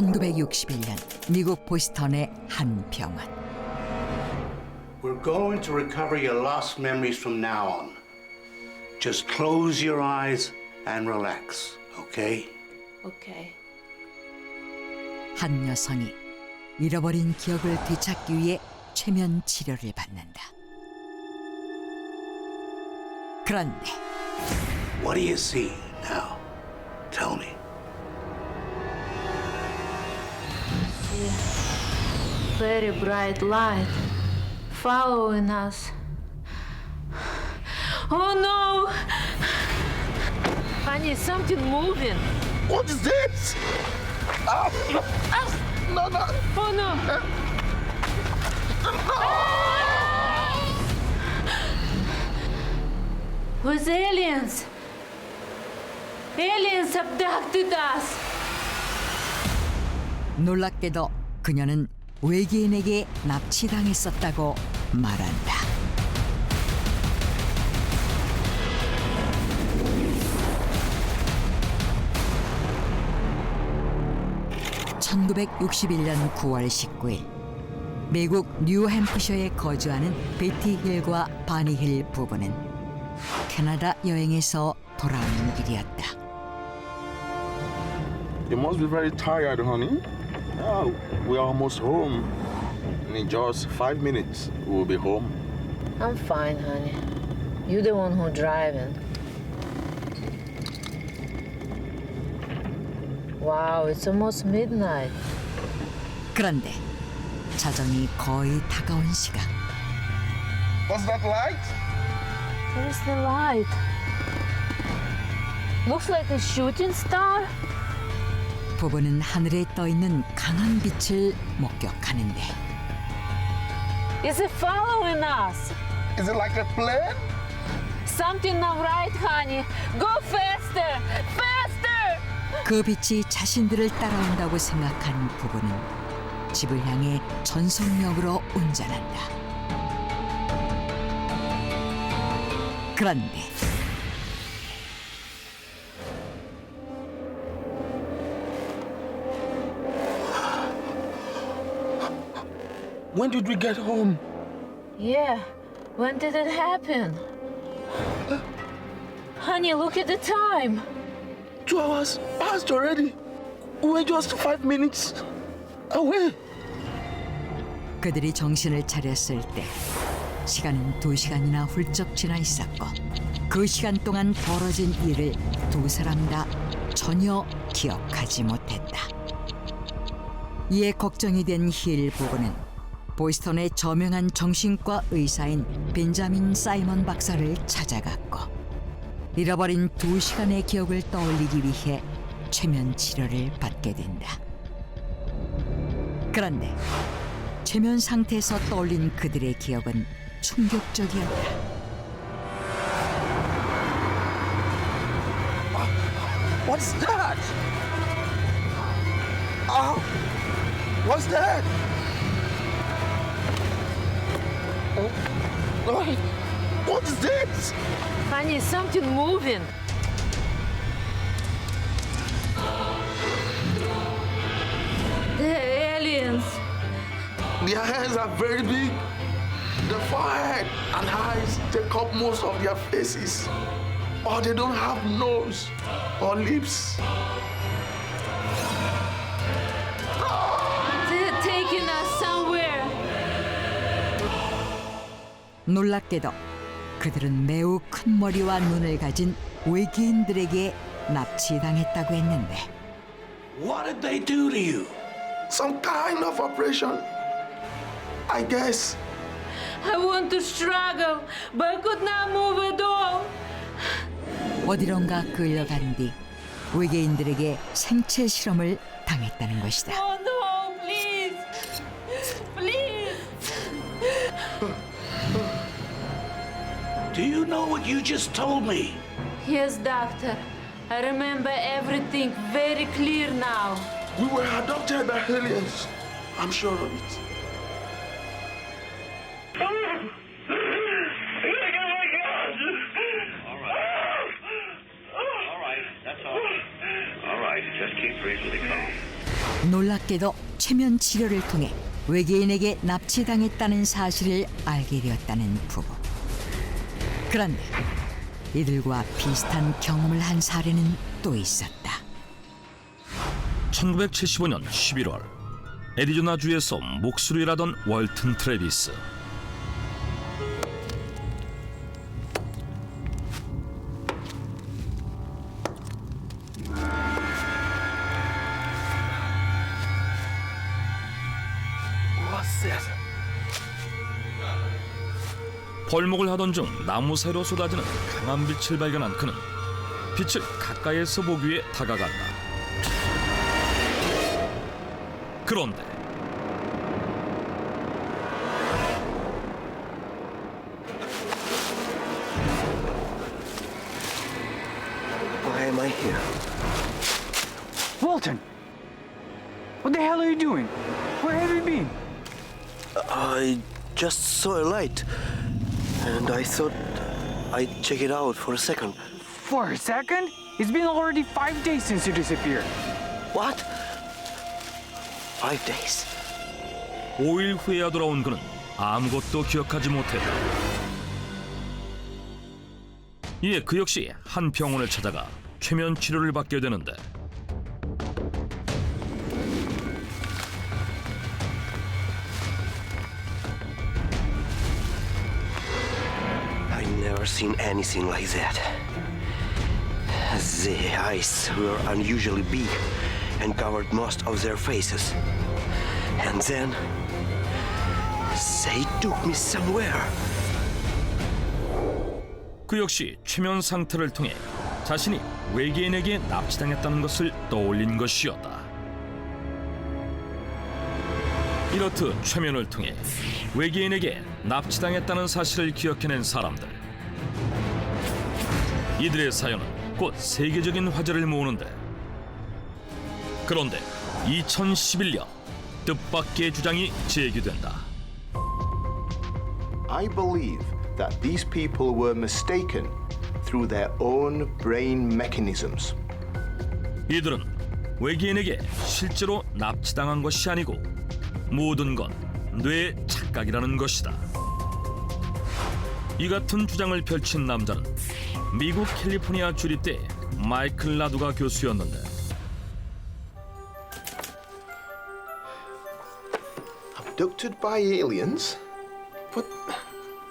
1961년 미국 보스턴의 한 병원. We're going to recover your lost memories from now on. Just close your eyes and relax, okay? 오케이. 한 여성이 잃어버린 기억을 되찾기 위해 최면 치료를 받는다. 그런데 What do you see now? Tell me. Very bright light following us. Oh no! Honey, something moving. What is this? Ah! No, no. Oh no! Was aliens? Aliens abducted us. 놀랍게도 그녀는 외계인에게 납치당했었다고 말한다. (1961년 9월 19일) 미국 뉴햄프셔에 거주하는 베티 힐과 바니 힐 부부는 캐나다 여행에서 돌아오는 길이었다. You must be very tired, honey. Yeah, we are almost home. In just five minutes, we'll be home. I'm fine, honey. You're the one who driving. Wow, it's almost midnight. 그런데 자정이 거의 다가온 시각 What's that light? Where's the light? Looks like a shooting star. 부부는 하늘에 떠 있는 강한 빛을 목격하는데 Is it following us? Is it like a plane? Something not right, honey. Go faster! Faster! 그 빛이 자신들을 따라온다고 생각한 부부는 집을 향해 전속력으로 운전한다. 그런데 When did we get home? Yeah. When did it happen? honey, look at the time. Two hours passed already. We're just five minutes away. 그들이 정신을 차렸을 때 시간은 두 시간이나 훌쩍 지나 있었고 그 시간 동안 벌어진 일을 두 사람 다 전혀 기억하지 못했다. 이에 걱정이 된 힐 부부는 보스턴의 저명한 정신과 의사인 벤자민 사이먼 박사를 찾아갔고 잃어버린 두 시간의 기억을 떠올리기 위해 최면 치료를 받게 된다. 그런데 최면 상태에서 떠올린 그들의 기억은 충격적이었다. What's that? Oh, what's that? What is this? Honey, something moving. The aliens. Their hands are very big. The forehead and eyes take up most of their faces. Or they don't have nose or lips. 놀랍게도 그들은 매우 큰 머리와 눈을 가진 외계인들에게 납치당했다고 했는데 What did they do to you? Some kind of operation. I guess. I want to struggle, but I could not move at all. 어디론가 끌려간 뒤 외계인들에게 생체 실험을 당했다는 것이다. Oh no, Do you know what you just told me? Yes, doctor. I remember everything very clear now. We were adopted by aliens. I'm sure of it. All right. All right. That's all. All right. Just keep reasonably calm. 놀랍게도 최면 치료를 통해 외계인에게 납치당했다는 사실을 알게 되었다는 부부. 그런데 이들과 비슷한 경험을 한 사례는 또 있었다. 1975년 11월 애리조나주에서 목수를 일하던 월튼 트래비스 벌목을 하던 중 나무 사이로 쏟아지는 강한 빛을 발견한 그는 빛을 가까이에서 보기 위해 다가간다. 그런데 Why am I here? Walton! What the hell are you doing? Where have you been? I just saw a light, and I thought I'd check it out for a second. For a second? It's been already five days since you disappeared. What? Five days? 5일 후에야 돌아온 그는 아무것도 기억하지 못했다. 이에 그 역시 한 병원을 찾아가 최면 치료를 받게 되는데 seen anything like that. The eyes were unusually big and covered most of their faces. And then they took me somewhere. 그 역시 최면 상태를 통해 자신이 외계인에게 납치당했다는 것을 떠올린 것이었다. 이렇듯 최면을 통해 외계인에게 납치당했다는 사실을 기억해낸 사람들. 이들의 사연은 곧 세계적인 화제를 모으는데 그런데 2011년 뜻밖의 주장이 제기된다. I believe that these people were mistaken through their own brain mechanisms. 이들은 외계인에게 실제로 납치당한 것이 아니고 모든 건 뇌의 착각이라는 것이다. 이 같은 주장을 펼친 남자는 미국 캘리포니아 주립대 마이클 라두가 교수였는데 Abducted by aliens? But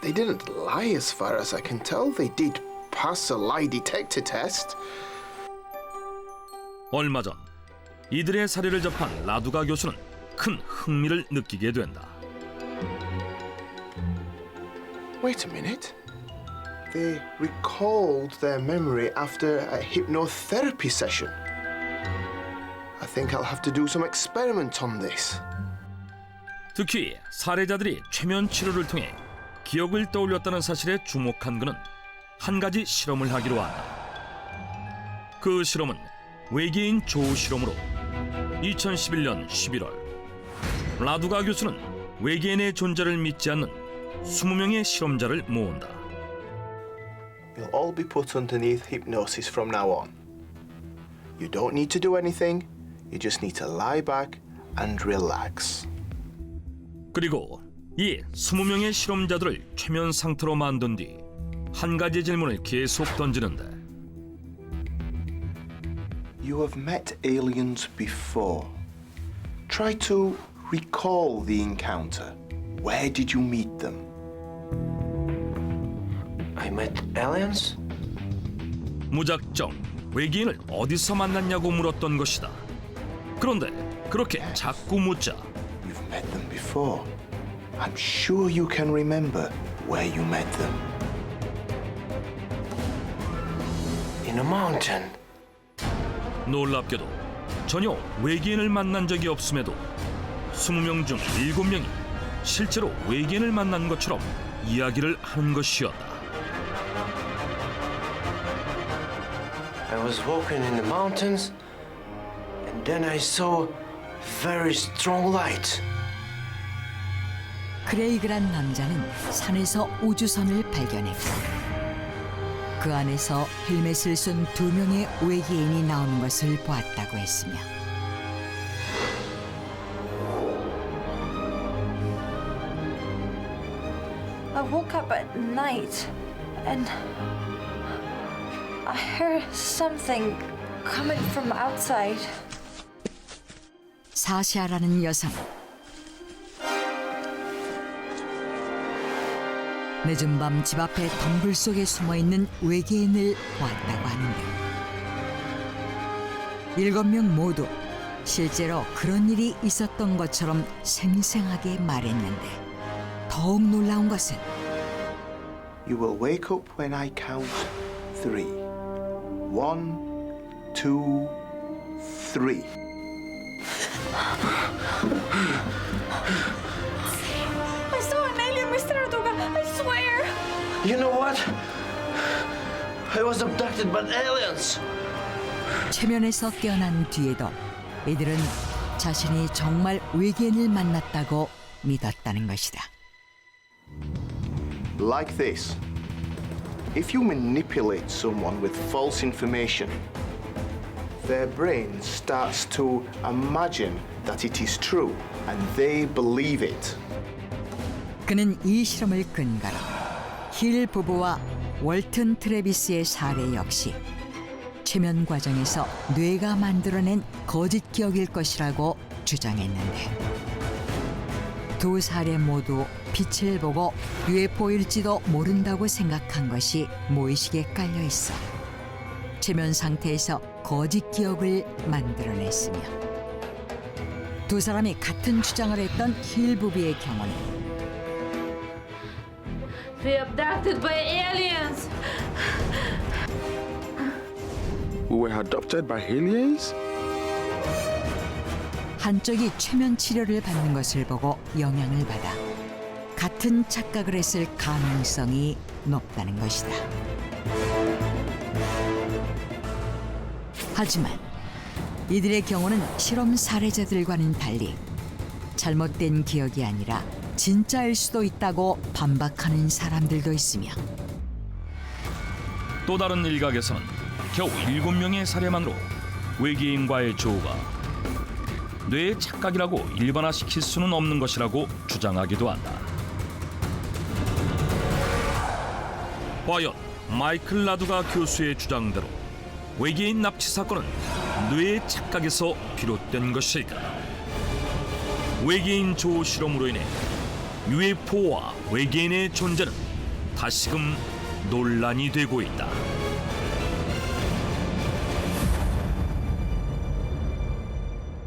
they didn't lie as far as I can tell. They did pass a lie detector test. 얼마 전 이들의 사례를 접한 라두가 교수는 큰 흥미를 느끼게 된다. Wait a minute. They recalled their memory after a hypnotherapy session. I think I'll have to do some experiment on this. 특히 사례자들이 최면 치료를 통해 기억을 떠올렸다는 사실에 주목한 그는 한 가지 실험을 하기로 한다. 그 실험은 외계인 조우 실험으로 2011년 11월 라두가 교수는 외계인의 존재를 믿지 않는 20명의 실험자를 모은다. You'll all be put underneath hypnosis from now on. You don't need to do anything, you just need to lie back and relax. 그리고 이 20명의 실험자들을 최면 상태로 만든 뒤 한 가지 질문을 계속 던지는데 You have met aliens before. Try to recall the encounter. Where did you meet them? I met aliens? 무작정 외계인을 어디서 만났냐고 물었던 것이다. 그런데 그렇게 자꾸 묻자 You've met them before. I'm sure you can remember where you met them. In a mountain. 놀랍게도 전혀 외계인을 만난 적이 없음에도 20명 중 7명이 실제로 외계인을 만난 것처럼 이야기를 하는 것이었다. was walking in the mountains, and then I saw very strong light. 그레이그란 남자는 산에서 우주선을 발견했고 그 안에서 헬멧을 쓴 두 명의 외계인이 나오는 것을 보았다고 했으며 I woke up at night and I heard something coming from outside. 사시아라는 여성. 늦은 밤 집 앞에 덤불 속에 숨어 있는 외계인을 보았다고 하는데 일곱 명 모두 실제로 그런 일이 있었던 것처럼 생생하게 말했는데 더욱 놀라운 것은 You will wake up when I count three. One, two, three. I saw an alien, Mr. Artuga. I swear. You know what? I was abducted by aliens. 최면에서 깨어난 뒤에도 이들은 자신이 정말 외계인을 만났다고 믿었다는 것이다. Like this. If you manipulate someone with false information, their brain starts to imagine that it is true and they believe it. 그는 이 실험을 근거로 힐 부부와 월튼 트레비스의 사례 역시 최면 과정에서 뇌가 만들어낸 거짓 기억일 것이라고 주장했는데 두 사례 모두 빛을 보고 UFO일지도 모른다고 생각한 것이 모의식에 깔려 있어 최면 상태에서 거짓 기억을 만들어냈으며 두 사람이 같은 주장을 했던 힐 부부의 경우는 We abducted by aliens. We were adopted by aliens? 한쪽이 최면 치료를 받는 것을 보고 영향을 받아 같은 착각을 했을 가능성이 높다는 것이다. 하지만 이들의 경우는 실험 사례자들과는 달리 잘못된 기억이 아니라 진짜일 수도 있다고 반박하는 사람들도 있으며 또 다른 일각에서는 겨우 일곱 명의 사례만으로 외계인과의 조우가 뇌의 착각이라고 일반화시킬 수는 없는 것이라고 주장하기도 한다. 과연 마이클 라두가 교수의 주장대로 외계인 납치 사건은 뇌의 착각에서 비롯된 것일까? 외계인 조우 실험으로 인해 UFO와 외계인의 존재는 다시금 논란이 되고 있다.